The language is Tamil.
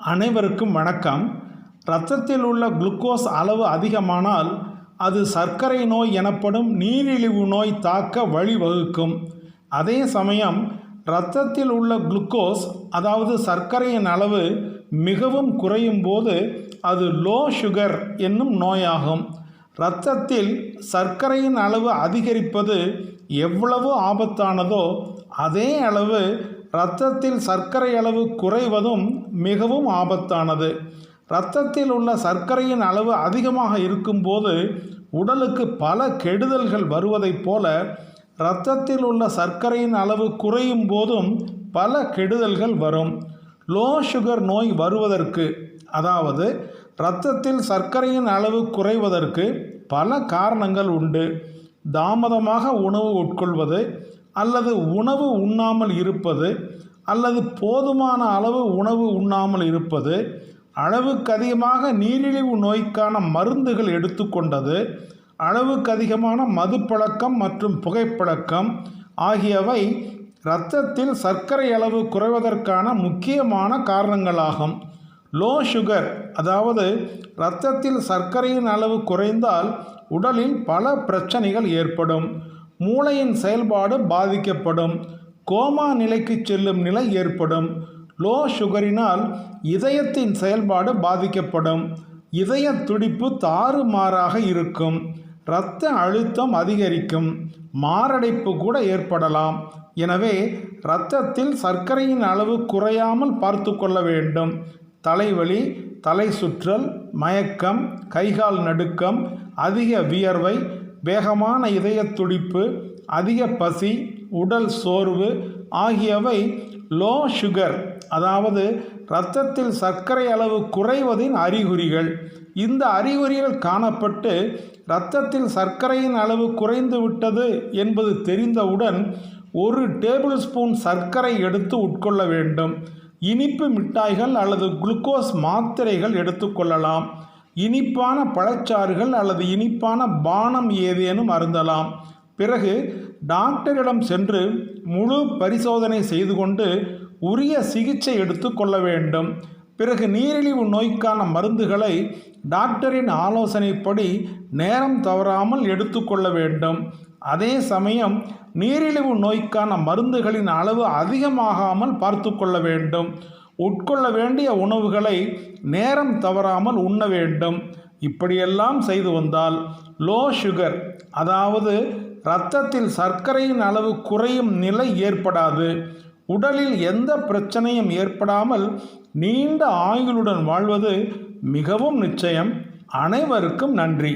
அனைவருக்கும் வணக்கம். இரத்தத்தில் உள்ள குளுக்கோஸ் அளவு அதிகமானால் அது சர்க்கரை நோய் எனப்படும் நீரிழிவு நோய் தாக்க வழிவகுக்கும். அதே சமயம் இரத்தத்தில் உள்ள குளுக்கோஸ் அதாவது சர்க்கரையின் அளவு மிகவும் குறையும் போது அது லோ சுகர் என்னும் நோயாகும். இரத்தத்தில் சர்க்கரையின் அளவு அதிகரிப்பது எவ்வளவு ஆபத்தானதோ அதே அளவு இரத்தத்தில் சர்க்கரை அளவு குறைவதும் மிகவும் ஆபத்தானது. இரத்தத்தில் உள்ள சர்க்கரையின் அளவு அதிகமாக இருக்கும்போது உடலுக்கு பல கெடுதல்கள் வருவதைப் போல இரத்தத்தில் உள்ள சர்க்கரையின் அளவு குறையும் போதும் பல கெடுதல்கள் வரும். லோ சுகர் நோய் வருவதற்கு அதாவது இரத்தத்தில் சர்க்கரையின் அளவு குறைவதற்கு பல காரணங்கள் உண்டு. தாமதமாக உணவு உட்கொள்வது அல்லது உணவு உண்ணாமல் இருப்பது அல்லது போதுமான அளவு உணவு உண்ணாமல் இருப்பது அளவுக்கு அதிகமாக நீரிழிவு நோய்க்கான மருந்துகள் எடுத்துக்கொண்டது அளவுக்கு அதிகமான மதுப்பழக்கம் மற்றும் புகைப்பழக்கம் ஆகியவை இரத்தத்தில் சர்க்கரை அளவு குறைவதற்கான முக்கியமான காரணங்களாகும். லோ சுகர் அதாவது இரத்தத்தில் சர்க்கரையின் அளவு குறைந்தால் உடலில் பல பிரச்சனைகள் ஏற்படும். மூளையின் செயல்பாடு பாதிக்கப்படும். கோமா நிலைக்கு செல்லும் நிலை ஏற்படும். லோ சுகரினால் இதயத்தின் செயல்பாடு பாதிக்கப்படும். இதய துடிப்பு தாறுமாறாக இருக்கும். இரத்த அழுத்தம் அதிகரிக்கும். மாரடைப்பு கூட ஏற்படலாம். எனவே இரத்தத்தில் சர்க்கரையின் அளவு குறையாமல் பார்த்து கொள்ள வேண்டும். தலைவலி தலை சுற்றல் மயக்கம் கைகால் நடுக்கம் அதிக வியர்வை வேகமான இதய துடிப்பு அதிக பசி உடல் சோர்வு ஆகியவை லோ சுகர் அதாவது இரத்தத்தில் சர்க்கரை அளவு குறைவதின் அறிகுறிகள். இந்த அறிகுறிகள் காணப்பட்டு இரத்தத்தில் சர்க்கரையின் அளவு குறைந்து விட்டது என்பது தெரிந்தவுடன் ஒரு டேபிள் ஸ்பூன் சர்க்கரை எடுத்து உட்கொள்ள வேண்டும். இனிப்பு மிட்டாய்கள் அல்லது குளுக்கோஸ் மாத்திரைகள் எடுத்துக்கொள்ளலாம் இனிப்பான பழச்சாறுகள் அல்லது இனிப்பான பானம் ஏதேனும் அருந்தலாம். பிறகு டாக்டரிடம் சென்று முழு பரிசோதனை செய்து கொண்டு உரிய சிகிச்சை எடுத்து கொள்ள வேண்டும். பிறகு நீரிழிவு நோய்க்கான மருந்துகளை டாக்டரின் ஆலோசனைப்படி நேரம் தவறாமல் எடுத்துக்கொள்ள வேண்டும். அதே சமயம் நீரிழிவு நோய்க்கான மருந்துகளின் அளவு அதிகமாகாமல் பார்த்து கொள்ள வேண்டும். உட்கொள்ள வேண்டிய உணவுகளை நேரம் தவறாமல் உண்ண வேண்டும். இப்படியெல்லாம் செய்து வந்தால் லோ சுகர் அதாவது இரத்தத்தில் சர்க்கரையின் அளவு குறையும் நிலை ஏற்படாது. உடலில் எந்த பிரச்சனையும் ஏற்படாமல் நீண்ட ஆயுளுடன் வாழ்வது மிகவும் நிச்சயம். அனைவருக்கும் நன்றி.